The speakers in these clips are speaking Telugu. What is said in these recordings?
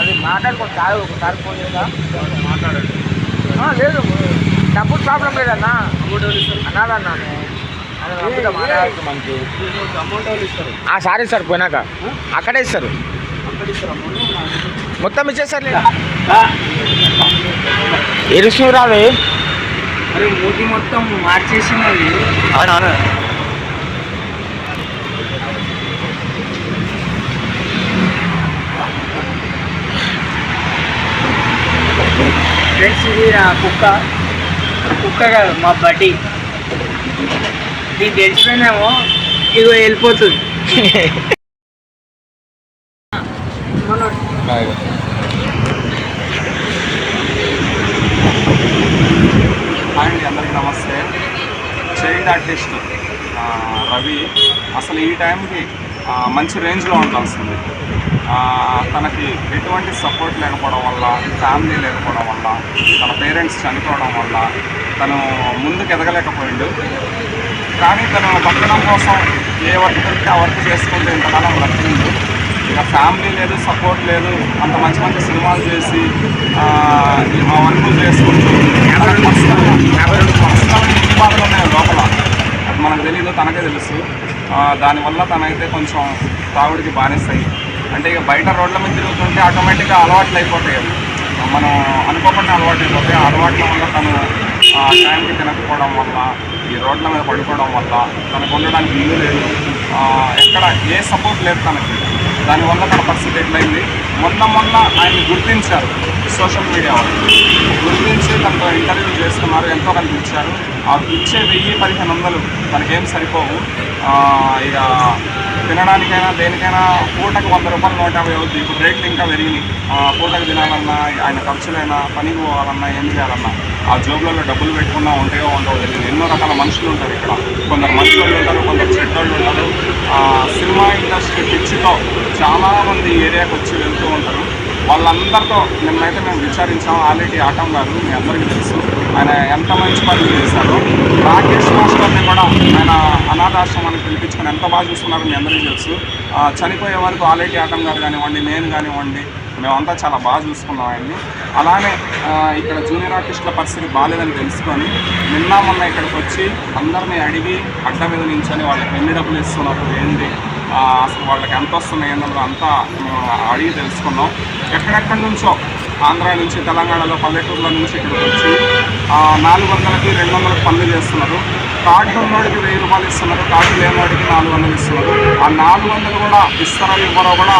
అది మాట్లాడుకో చాలు ఒకసారి ఫోన్ చేస్తా మాట్లాడండి. లేదు డబ్బులు ప్రాబ్లం లేదన్నా. ఆ సారీ సార్ పోయినాక. అక్కడే ఇస్తారు. అక్కడ ఇస్తారు అమౌంట్? మొత్తం ఇచ్చేసారు లేదా? ఎరుసు రావే మరి మూతి మొత్తం మార్చేసినది అవునవును ఫ్రెండ్స్ ఇది నా కుక్క. కుక్క కాదు మా బడ్డీ. దీనికి తెలిసిపోయినామో ఇగో వెళ్ళిపోతుంది. అండి అందరికీ నమస్తే. చైల్డ్ ఆర్టిస్ట్ ఆ, రవి. అసలు ఈ టైంకి ఆ, మంచి రేంజ్లో ఉండాల్సింది. తనకి ఎటువంటి సపోర్ట్ లేకపోవడం వల్ల ఫ్యామిలీ లేకపోవడం వల్ల తన పేరెంట్స్ చనిపోవడం వల్ల తను ముందుకు ఎదగలేకపోయిండు కానీ తను బతకడం కోసం ఏ వర్క్ దొరికితే ఆ వర్క్ చేసుకుంటే ఇంతకాలం బ్రతికిండు. ఇక ఫ్యామిలీ లేదు సపోర్ట్ లేదు అంత మంచి మంచి సినిమాలు చేసి మా వర్కులు చేసుకుంటూ పర్సనల్ బాధలు ఉన్నాయి లోపల. అది మనకు తెలియదు తనకే తెలుసు. దానివల్ల తనైతే కొంచెం తాగుడికి బానిస్తాయి అంటే ఇక బయట రోడ్ల మీద తిరుగుతుంటే ఆటోమేటిక్గా అలవాట్లు అయిపోతాయి మనం అనుకోకుండా అలవాటు అయిపోతాయి. అలవాట్ల వల్ల తను టైంకి తినకపోవడం వల్ల ఈ రోడ్ల మీద పడుకోవడం వల్ల తనకు ఉండడానికి ఇల్లు లేదు. ఎక్కడ ఏ సపోర్ట్ లేదు తనకి. దానివల్ల తన పరిస్థితి ఎట్లయింది? మొన్న మొన్న ఆయన్ని గుర్తించారు సోషల్ మీడియా వాళ్ళు. గుర్తించి తనతో ఇంటర్వ్యూ చేస్తున్నారు ఎంతో కనిపించారు ఆ ఇచ్చే వెయ్యి పదిహేను వందలు తనకేం సరిపోవు. ఇక తినడానికైనా దేనికైనా పూటకు వంద రూపాయలు నూట యాభై అవుద్ది. ఇప్పుడు రేట్లు ఇంకా పెరిగినాయి. పూటకు తినాలన్నా ఆయన ఖర్చులైనా పనికి పోవాలన్నా ఏం చేయాలన్నా ఆ జోబులలో డబ్బులు పెట్టుకున్నా ఉంటాయో ఉండవు తెలియదు. ఎన్నో రకాల మనుషులు ఉంటారు ఇక్కడ. కొందరు మనుషులు ఉంటారు కొందరు చెడ్డోళ్ళు ఉంటారు. సినిమా ఇండస్ట్రీ పిచ్చితో చాలామంది ఏరియాకి వచ్చి వెళ్తూ ఉంటారు. వాళ్ళందరితో నిన్నైతే మేము విచారించాం. ఆల్రెడీ ఆటం గారు మీ అందరికీ తెలుసు. ఆయన ఎంత మంచి పనులు చేశారో. రాకేష్ మాస్టర్ని కూడా ఆయన అనాథాశ్రమానికి పిలిపించుకొని ఎంత బాగా చూస్తున్నారు మీ అందరికీ తెలుసు. చనిపోయే వరకు ఆల్రెడీ ఆటం గారు కానివ్వండి నేను కానివ్వండి మేమంతా చాలా బాగా చూసుకున్నాం ఆయన్ని. అలానే ఇక్కడ జూనియర్ ఆర్టిస్టుల పరిస్థితి బాగాలేదని తెలుసుకొని నిన్న మొన్న ఇక్కడికి వచ్చి అందరినీ అడిగి అడ్డ మీద నించని వాళ్ళకి ఎన్ని డబ్బులు ఇస్తున్నారు ఏంటి? అసలు వాళ్ళకి ఎంత వస్తున్నాయి అన్నది అంతా మేము అడిగి తెలుసుకున్నాం. ఎక్కడెక్కడి నుంచో ఆంధ్ర నుంచి తెలంగాణలో పల్లెటూరుల నుంచి ఇక్కడికి వచ్చి నాలుగు వందలకి రెండు వందలకి పనులు చేస్తున్నారు. కార్డు ఉన్నోడికి వెయ్యి రూపాయలు ఇస్తున్నారు కార్డు లేనివాడికి నాలుగు వందలు ఇస్తున్నారు. ఆ నాలుగు వందలు కూడా ఇస్తారో ఇవ్వరో కూడా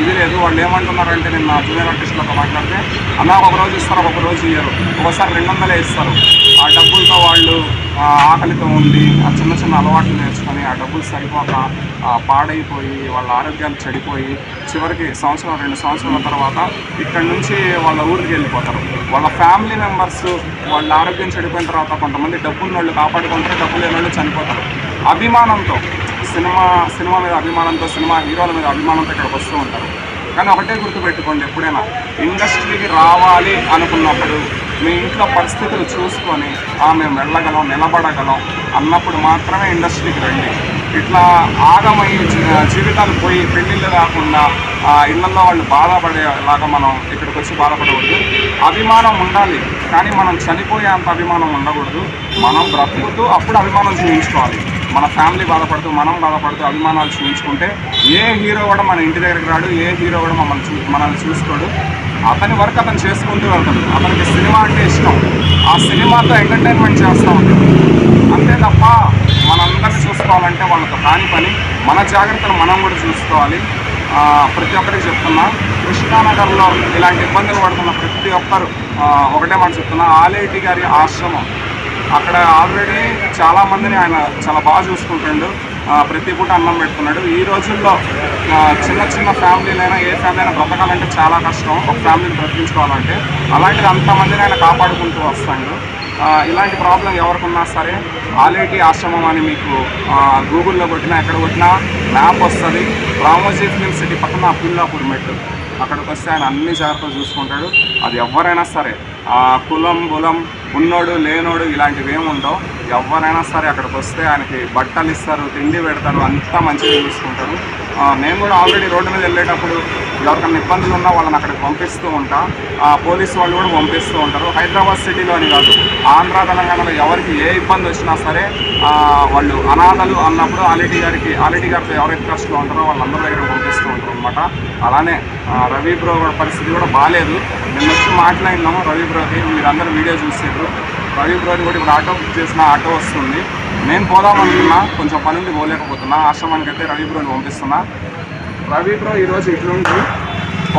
ఇది లేదు. వాళ్ళు ఏమంటున్నారంటే నిన్న జూనియర్ ఆర్టిస్టులతో మాట్లాడితే అన్న ఒక రోజు ఇస్తారు? ఒక రోజు ఇయ్యరు. ఒకసారి రెండు వందలే ఇస్తారు. ఆ డబ్బులతో వాళ్ళు ఆకలితో ఉండి ఆ చిన్న చిన్న అలవాట్లు నేర్చుకొని ఆ డబ్బులు సరిపోక పాడైపోయి వాళ్ళ ఆరోగ్యాలు చెడిపోయి చివరికి సంవత్సరం రెండు సంవత్సరాల తర్వాత ఇక్కడ నుంచి వాళ్ళ ఊరికి వెళ్ళిపోతారు. వాళ్ళ ఫ్యామిలీ మెంబర్స్ వాళ్ళ ఆరోగ్యం చెడిపోయిన తర్వాత కొంతమంది డబ్బున్న వాళ్ళు కాపాడుకుంటారు డబ్బు లేని వాళ్ళు చనిపోతారు. అభిమానంతో సినిమా సినిమా మీద అభిమానంతో సినిమా హీరోల మీద అభిమానంతో ఇక్కడికి వస్తూ ఉంటారు. కానీ ఒకటే గుర్తుపెట్టుకోండి ఎప్పుడైనా ఇండస్ట్రీకి రావాలి అనుకున్నప్పుడు మీ ఇంట్లో పరిస్థితులు చూసుకొని ఆమె వెళ్ళగలం నిలబడగలం అన్నప్పుడు మాత్రమే ఇండస్ట్రీకి రండి. ఇట్లా ఆగమై జీవితాలు పోయి పెళ్ళిళ్ళు కాకుండా ఆ ఇళ్ళలో వాళ్ళు బాధపడేలాగా మనం ఇక్కడికి వచ్చి బాధపడకూడదు. అభిమానం ఉండాలి కానీ మనం చనిపోయే అంత అభిమానం ఉండకూడదు. మనం బ్రతుకుతూ అప్పుడు అభిమానం చూపించుకోవాలి మన ఫ్యామిలీ బాధపడుతూ మనం బాధపడుతూ అభిమానాలు చూపించుకుంటే ఏ హీరో కూడా మన ఇంటి దగ్గరికి రాడు ఏ హీరో కూడా మమ్మల్ని చూ మనల్ని చూసుకోడు. అతని వర్క్ అతను చేసుకుంటూ వెళ్తాడు. అతనికి సినిమా అంటే ఇష్టం. ఆ సినిమాతో ఎంటర్టైన్మెంట్ చేస్తూ ఉంటాడు అంతే తప్ప మనందరిని చూసుకోవాలంటే వాళ్ళతో కాని పని. మన జాగ్రత్తలు మనం కూడా చూసుకోవాలి. ప్రతి ఒక్కరికి చెప్తున్నా కృష్ణానగర్లో ఇలాంటి ఇబ్బందులు పడుతున్న ప్రతి ఒక్కరు ఒకటే మాట చెప్తున్నా ఆలేటి గారి ఆశ్రమం. అక్కడ ఆల్రెడీ చాలా మందిని ఆయన చాలా బాగా చూసుకుంటుండు. ప్రతి పూట అన్నం పెట్టుకున్నాడు ఈ రోజుల్లో చిన్న చిన్న ఫ్యామిలీలైనా ఏ ఫ్యామిలీ అయినా బ్రతకాలంటే చాలా కష్టం. ఒక ఫ్యామిలీని బ్రతికించుకోవాలంటే. అలాంటిది అంతమందిని ఆయన కాపాడుకుంటూ వస్తాడు. ఇలాంటి ప్రాబ్లం ఎవరికున్నా సరే ఆలేటి ఆశ్రమం అని మీకు గూగుల్లో కొట్టినా ఎక్కడ కొట్టినా మ్యాప్ వస్తుంది. రామోజీ ఫిలిం సిటీ పక్కన అబ్దుల్లాపూర్ మెట్టు. అక్కడికి వస్తే ఆయన అన్ని జాగ్రత్తలు చూసుకుంటాడు. అది ఎవరైనా సరే కులం బులం ఉన్నోడు లేనోడు ఇలాంటివి ఏముండవు ఎవరైనా సరే అక్కడికి వస్తే ఆయనకి బట్టలు ఇస్తారు తిండి పెడతారు అంతా మంచిగా చూసుకుంటారు. మేము కూడా ఆల్రెడీ రోడ్డు మీద వెళ్ళేటప్పుడు ఎవరికైనా ఇబ్బందులు ఉన్నా వాళ్ళని అక్కడికి పంపిస్తూ ఉంటా. ఆ, పోలీసు వాళ్ళు కూడా పంపిస్తూ ఉంటారు. హైదరాబాద్ సిటీలోని కాదు ఆంధ్ర తెలంగాణలో ఎవరికి ఏ ఇబ్బంది వచ్చినా సరే వాళ్ళు అనాథలు అన్నప్పుడు ఆలిటీ గారికి ఆలిటీ గారితో ఎవరైతే ట్రస్ట్లో ఉంటారో వాళ్ళందరి దగ్గర పంపిస్తూ ఉంటారు అనమాట అలానే రవి బ్రో కూడా పరిస్థితి కూడా బాగాలేదు నిన్న వచ్చి మాట్లాడినాము రవి బ్రోకి మీరందరూ వీడియో చూసారు రవి బ్రోని కూడా ఇప్పుడు ఆటో బుక్ చేసిన ఆటో వస్తుంది. నేను పోదామనుకున్నా కొంచెం పని పోలేకపోతున్నా. ఆశ్రమానికి అయితే రవి బ్రోని పంపిస్తున్నా. రవి బ్రో ఈరోజు ఇట్లుండి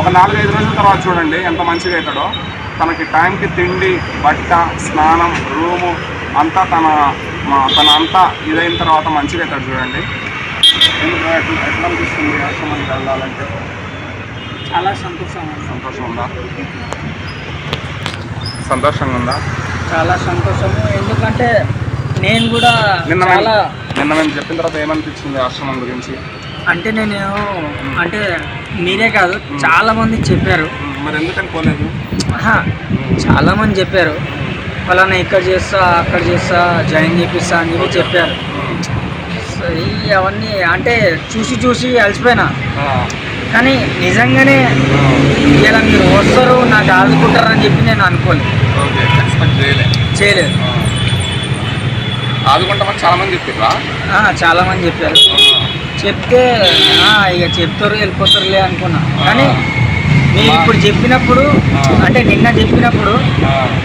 ఒక నాలుగైదు రోజుల తర్వాత చూడండి ఎంత మంచిగా అవుతాడో తనకి టైంకి తిండి బట్ట స్నానం రూము అంతా తన మా- తన అంతా ఇదైన తర్వాత మంచిగా అవుతాడు చూడండి. ఎందుకు ఎట్లా అనిపిస్తుంది ఆశ్రమానికి వెళ్ళాలంటే? చాలా సంతోషం. సంతోషం ఉందా సంతోషంగా ఉందా చాలా సంతోషము. ఎందుకంటే నేను కూడా నిన్న నిన్న మేము చెప్పిన తర్వాత ఏమనిపించింది ఆశ్రమం గురించి? అంటే నేను అంటే మీరే కాదు చాలా మంది చెప్పారు. మరి ఎందుకని పోలేదు? ఆహా, చాలా మంది చెప్పారు. ఫలానా ఇక్కడ చేస్తా అక్కడ చేస్తా జాయిన్ చేపిస్తా అని చెప్పి చెప్పారు. అవన్నీ అంటే చూసి చూసి అలసిపోయినా. కానీ నిజంగానే ఇలా మీరు వస్తారు నాకు ఆదుకుంటారు అని చెప్పి నేను అనుకోలేదు చేయలేదు. ఆదుకుంటామని చాలా మంది చెప్పారా ఆ, చాలా మంది చెప్పారు చెప్తే ఇక చెప్తారు వెళ్ళిపోతారులే అనుకున్నా. కానీ మీరు ఇప్పుడు చెప్పినప్పుడు అంటే నిన్న చెప్పినప్పుడు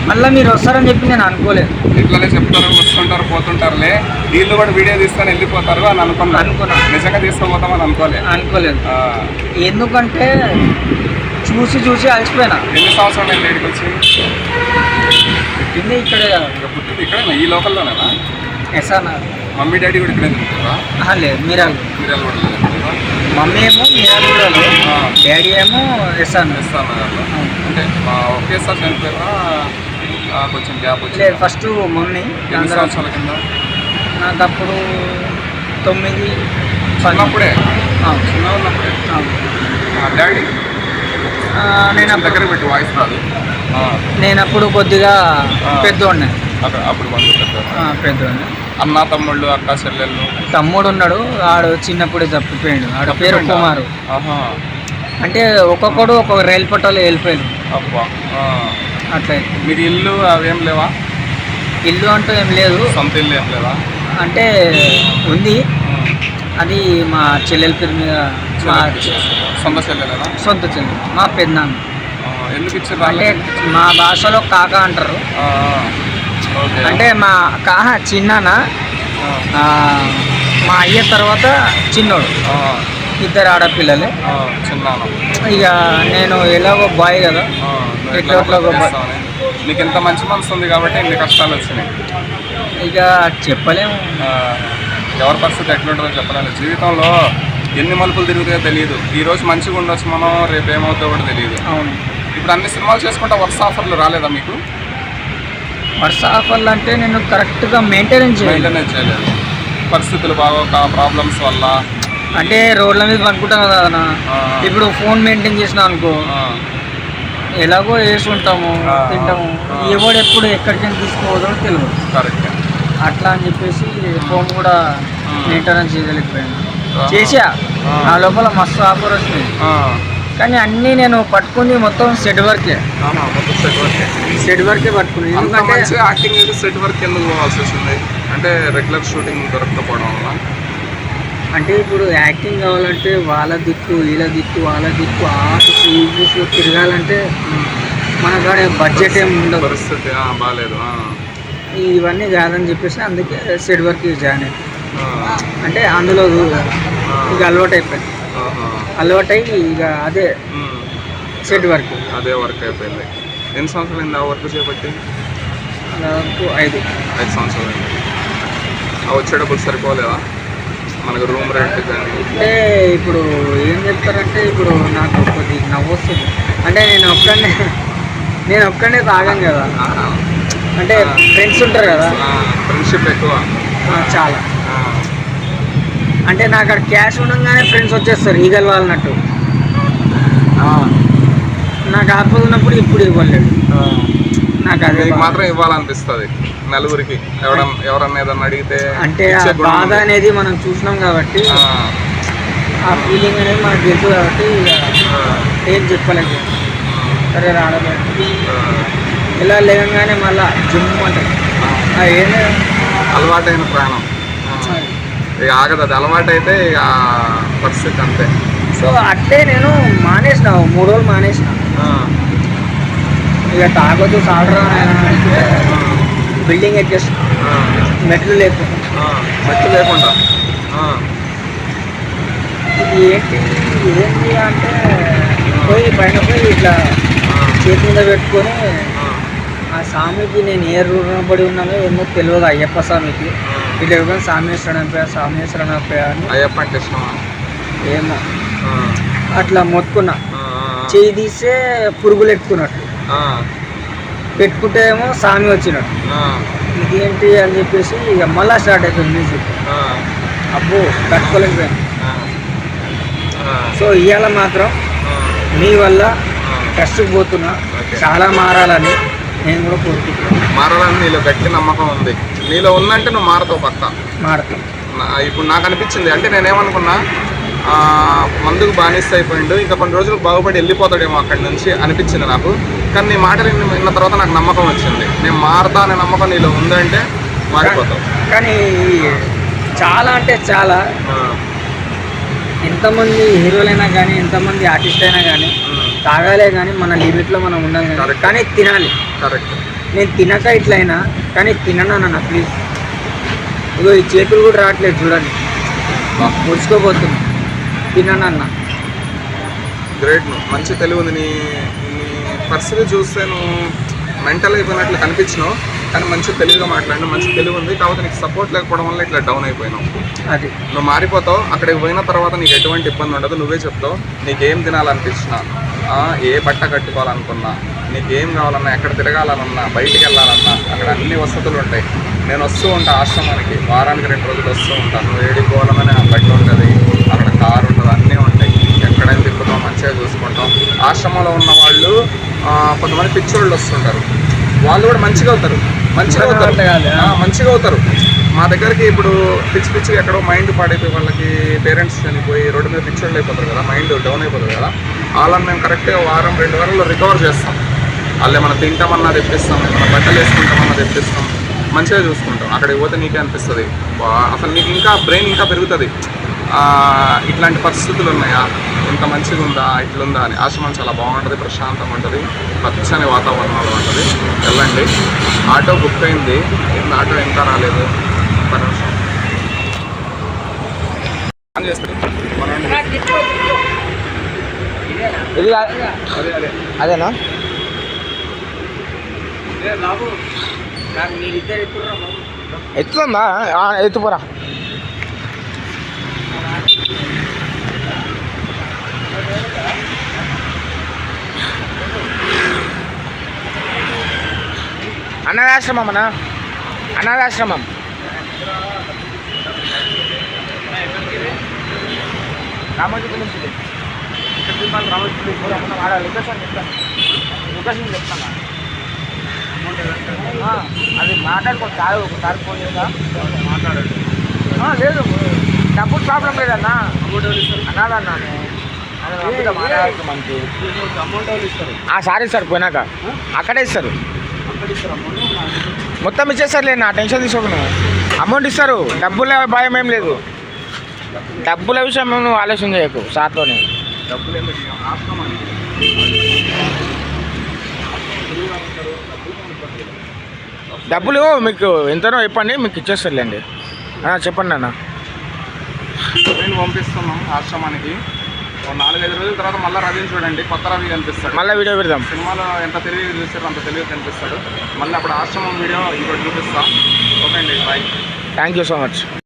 మళ్ళీ మీరు వస్తారని చెప్పి నేను అనుకోలేదు. ఇట్లానే చెప్తారు వస్తుంటారు పోతుంటారులే. వీళ్ళు కూడా వీడియో తీసుకొని వెళ్ళిపోతారు అని అనుకున్నాను అనుకున్నా. నిజంగా తీసుకుపోతామని అనుకోలే అనుకోలేదు. ఆ, ఎందుకంటే చూసి చూసి అలసిపోయినా. ఎన్ని సంవత్సరాలు నేను లేడికి వచ్చి? పుట్టింది ఇక్కడే. పుట్టింది ఇక్కడే ఈ లోకల్లోనేనా? ఎస్ఆర్ మమ్మీ డాడీ కూడా ఇక్కడే తింటారా లేదు మీరాలు. మీరు కూడా తింటారా మమ్మీ ఏమో మీరాలు ఆ. డాడీ ఏమో ఎస్ఆర్ ఎస్ఆర్ నగర్లో అంటే ఒకేసారి చనిపోయారా? ఆ, కొంచెం గ్యాప్ లేదు వచ్చింది ఫస్ట్ మమ్మీ ఎన్ని సంవత్సరాల కింద? నాకు అప్పుడు తొమ్మిది. చిన్నప్పుడే? చిన్న ఉన్నప్పుడే డాడీ? నేను దగ్గర పెట్టి వాయిస్ రాదు. నేను అప్పుడు కొద్దిగా. పెద్దోడిని. అక్కడ అప్పుడు ఆ, పెద్దోడిని. అన్న తమ్ముళ్ళు అక్క చెల్లెళ్ళు. తమ్ముడు ఉన్నాడు ఆడు చిన్నప్పుడే తప్పిపోయాడు ఆడ పేరు? కుమారు. అంటే ఒక్కొక్కడు ఒక్కొక్క రైలు పట్టాలు వెళ్ళిపోయాడు. అబ్బా. అట్లా. మీకు ఇల్లు అవేం లేవా? ఇల్లు అంటూ ఏం లేదు. సొంత ఇల్లు ఏం లేవా? అంటే ఉంది. అది మా చెల్లెల పేరు మీద మా సొంత చెల్లెలేనా? సొంత చెల్లెలు. మా పెద్దనాన్న. ఎందుకు ఇచ్చారు అంటే మా భాషలో కాక అంటారు. అంటే మా కాహ చిన్నాన్న ఆ, మా అయ్య తర్వాత చిన్నోడు. ఇద్దరు ఆడపిల్లలే. ఆ, చిన్నాను ఇక నేను ఎలాగో బాయ్ కదా. ఎట్లా. నీకు ఇంత మంచి మనసు ఉంది కాబట్టి ఇన్ని కష్టాలు వచ్చినాయి. ఇక చెప్పలేము. ఎవరి పరిస్థితి ఎట్లుంటుందో చెప్పలేను జీవితంలో ఎన్ని మలుపులు తిరుగుతాయో తెలియదు. ఈ రోజు మంచిగా ఉండొచ్చు మనం రేపు ఏమవుతుందో కూడా తెలియదు. అవును. ఇప్పుడు అన్ని సినిమాలు చేసుకుంటే వరుస ఆఫర్లు రాలేదా మీకు? వర్ష ఆఫర్లు అంటే నేను కరెక్ట్గా మెయింటెనెన్స్ చేయాలి. మెయింటెనెన్స్ చేయలేదు పరిస్థితులు బాగోక ప్రాబ్లమ్స్ వల్ల. అంటే రోడ్ల మీద పనుకుంటాం కదా అన్న. ఇప్పుడు ఫోన్ మెయింటైన్ చేసిన అనుకో. ఎలాగో వేసి ఉంటాము తింటాము. ఎవడు ఎప్పుడు ఎక్కడికైనా తీసుకుపోదో తెలియదు. కరెక్ట్ అట్లా అని చెప్పేసి ఫోన్ కూడా. మెయింటెనెన్స్ చేయలేకపోయాను. ఆ. చేసా ఆ. నా లోపల మస్తు ఆఫర్ వచ్చింది కానీ అన్నీ నేను పట్టుకుంది మొత్తం సెట్ వర్కే మొత్తం సెట్ వర్క్ సెట్ వర్కే పట్టుకుంది అంత ఎందుకంటే యాక్టింగ్ అయితే సెట్ వర్క్ ఎందుకు పోవాల్సి వచ్చింది అంటే రెగ్యులర్ షూటింగ్ దొరకకపోవడం వల్ల? అంటే ఇప్పుడు యాక్టింగ్ కావాలంటే వాళ్ళ దిక్కు వీళ్ళ దిక్కు వాళ్ళ దిక్కు ఈ ఆఫీస్లో తిరగాలంటే మన కాడ బడ్జెట్ ఏమి ఉండదు. పరిస్థితి ఆ, బాగాలేదు ఆ, ఇవన్నీ కాదని చెప్పేసి అందుకే సెట్ వర్క్ జాయిన్ అయ్యాను ఆ, అంటే అందులో ఇక అలవాటు అయిపోయింది. అలవాటు అయ్యి ఇక అదే సెట్ వర్క్. అదే వర్క్ అయిపోయింది. ఎన్ని సంవత్సరాలు అయింది ఆ వర్క్ చేపట్టి? దాదాపు ఐదు. ఐదు సంవత్సరాలు అయింది ఆ వచ్చే డబ్బులు సరిపోలేదా? మనకు రూమ్ రెంట్ కానీ అంటే ఇప్పుడు ఏం చెప్తారంటే ఇప్పుడు నాకు కొద్ది నవ్వు వస్తుంది. అంటే నేను ఒక్కడనే నేను ఒక్కడనే తాగాను కదా. అంటే ఫ్రెండ్స్ ఉంటారు కదా. ఫ్రెండ్షిప్ ఎక్కువ. చాలా. అంటే నాకు అక్కడ క్యాష్ ఉండగానే ఫ్రెండ్స్ వచ్చేస్తారు ఈగల్ వాళ్ళనట్టు. నాకు ఆపద ఉన్నప్పుడు ఇప్పుడు ఇవ్వలేడు. నాకు అదే. మాత్రం ఇవ్వాలనిపిస్తుంది నలుగురికి. ఎవరన్నా ఏదన్నా అడిగితే అంటే బాధ. అనేది మనం చూసినాం కాబట్టి ఆ, ఫీలింగ్ అనేది మనకు తెలుసు కాబట్టి ఏం చెప్పలేదు సరే రావడం ఇలా లేవగానే మళ్ళా జిమ్ అంటే అలవాటైన ప్రాణం. ఇక ఆగదు అది అలవాటు అయితే ఇక పరిస్థితి అంతే సో అట్టే నేను మానేసిన మూడు రోజులు మానేసిన. ఇక తాగొద్దు సాడరా బిల్డింగ్ ఎక్కేసి ఆ. మెట్లు లేకుండా ఆ. మట్టి లేకుండా. ఇది ఏంటి ఏంటి అంటే పోయి పైన పోయి ఇట్లా. చేతి మీద పెట్టుకొని ఆ. ఆ స్వామికి నేను ఏ రుణపడి ఉన్నానో ఏమో తెలియదు అయ్యప్ప స్వామికి ఇట్లా ఎవరు అని అయ్యప్ప అంటే ఇష్టమా ఏమో. అట్లా మొత్తుకున్నా. చేయి తీస్తే పురుగులు ఎట్టుకున్నట్టు. పెట్టుకుంటే ఏమో స్వామి వచ్చినట్టు. ఇదేంటి అని చెప్పేసి ఇక మళ్ళా స్టార్ట్ అయిపోయింది మ్యూజిక్. అబ్బో. ఆ. సో ఇవాళ మాత్రం. మీ వల్ల ఆ. టెస్ట్కి పోతున్నా ఓకే. చాలా మారాలని నేను కూడా కోరుకుంటున్నాను మారాలని నీలో గట్టి నమ్మకం ఉంది. నీలో ఉందంటే నువ్వు మారతావు పక్క. మారుతాను నా- ఇప్పుడు నాకు అనిపించింది అంటే నేనేమనుకున్నా మందుకు బానిస అయిపోయిండు ఇంకా కొన్ని రోజులు బాగుపడి వెళ్ళిపోతాడేమో అక్కడి నుంచి అనిపించింది నాకు. కానీ నీ మాటలు విన్న తర్వాత నాకు నమ్మకం వచ్చింది. నేను మారతా అనే నమ్మకం నీలో ఉందంటే మారిపోతావు. కానీ చాలా అంటే చాలా. ఎంతమంది హీరోలైనా కానీ ఎంతమంది ఆర్టిస్ట్ అయినా కానీ తాగాలే కానీ మన లిమిట్లో మనం ఉండాలి కానీ. తినాలి. కరెక్ట్ నేను తినక ఇట్లయినా కానీ తినను అన్న ప్లీజ్ ఇగో ఈ చేతులు కూడా రావట్లేదు చూడండి. ముడుచుకోబోతుంది తినను అన్న గ్రేట్ నువ్వు మంచి తెలివి ఉంది. నీ నీ పరిస్థితి చూస్తే నువ్వు మెంటల్ అయిపోయినట్లు కనిపించినావు. కానీ మంచి తెలివిగా మాట్లాడినావు మంచి తెలివి ఉంది. కాకపోతే నీకు సపోర్ట్ లేకపోవడం వల్ల ఇట్లా డౌన్ అయిపోయినావు. అది. నువ్వు మారిపోతావు అక్కడికి పోయిన తర్వాత నీకు ఎటువంటి ఇబ్బంది ఉండదు. నువ్వే చెప్తావు నీకేం తినాలనిపించినా ఏ బట్ట కట్టుకోవాలనుకున్నా నీకేం కావాలన్నా ఎక్కడ తిరగాలనున్నా బయటికి వెళ్ళాలన్నా అక్కడ అన్ని వసతులు ఉంటాయి. నేను వస్తూ ఉంటా ఆశ్రమానికి. వారానికి రెండు రోజులు వస్తూ ఉంటాను నువ్వు ఏడికి పోవాలనే ఆ బట్ట ఉంటుంది. అక్కడ కారు ఉంటుంది అన్నీ ఉంటాయి. ఎక్కడైనా తిప్పుతాం మంచిగా చూసుకుంటాం. ఆశ్రమంలో ఉన్న వాళ్ళు కొంతమంది పిచ్చోళ్ళు వస్తుంటారు. వాళ్ళు కూడా మంచిగా అవుతారు. మంచిగా అవుతారు. మంచిగా అవుతారు. మా దగ్గరికి ఇప్పుడు పిచ్చి పిచ్చి ఎక్కడో మైండ్ పాడైపోయి వాళ్ళకి పేరెంట్స్ చనిపోయి రోడ్డు మీద పిచ్చోళ్ళు అయిపోతారు కదా మైండ్ డౌన్ అయిపోతుంది కదా వాళ్ళని మేము కరెక్ట్గా వారం రెండు వారాల్లో రికవర్ చేస్తాం. వాళ్ళు ఏమైనా తింటామన్నా తెప్పిస్తాం ఏమైనా బట్టలు వేసుకుంటామన్నా తెప్పిస్తాం మంచిగా చూసుకుంటాం. అక్కడికి పోతే నీకే అనిపిస్తుంది. అసలు నీకు ఇంకా బ్రెయిన్ ఇంకా పెరుగుతుంది. ఇట్లాంటి పరిస్థితులు ఉన్నాయా? ఇంత మంచిగా ఉందా ఇట్లుందా అని. ఆశ్రమం చాలా బాగుంటుంది ప్రశాంతంగా ఉంటుంది పచ్చని వాతావరణంలో ఉంటుంది. వెళ్ళండి. ఆటో బుక్ అయింది. ఆటో ఇంకా రాలేదు. ఆన్. ఇది. అదే అదే. అదేనా? ఆ, ఎత్తుపోరా అన్నదాశ్రమం అన్న? రామోజీ నుంచి రామోజీ ఆడ లొకేషన్ చెప్తాను లొకేషన్ చెప్తాను అది మాట్లాడుకోండి. కాదు ఒకసారి ఫోన్ చేస్తా మాట్లాడండి లేదు. డబ్బులు ప్రాబ్లం లేదన్నా. అన్నాదన్నా మనకి ఇస్తారు? ఆ సారీ సార్ పోయినాక. అక్కడే ఇస్తారు ఇస్తారు. మొత్తం ఇచ్చేస్తారులే నా టెన్షన్ తీసుకోకు నువ్వు. అమౌంట్ ఇస్తారు డబ్బుల భయం ఏం లేదు. డబ్బుల విషయం నువ్వు ఆలోచన చేయకు సార్తోనే. డబ్బులు మీకు ఎంతనో చెప్పండి మీకు ఇచ్చేస్తారులేండి చెప్పండి అన్న పంపిస్తున్నాం ఆశ్రమానికి. నాలుగైదు రోజుల తర్వాత మళ్ళీ రవిని చూడండి. కొత్త రవి కనిపిస్తాడు. మళ్ళీ వీడియో పెడదాం. సినిమాలో ఎంత తెలివి చూసారో అంత తెలివి కనిపిస్తాడు. మళ్ళీ అప్పుడు ఆశ్రమం వీడియో ఇంకోటి చూపిస్తా. ఓకే అండి bye. Thank you so much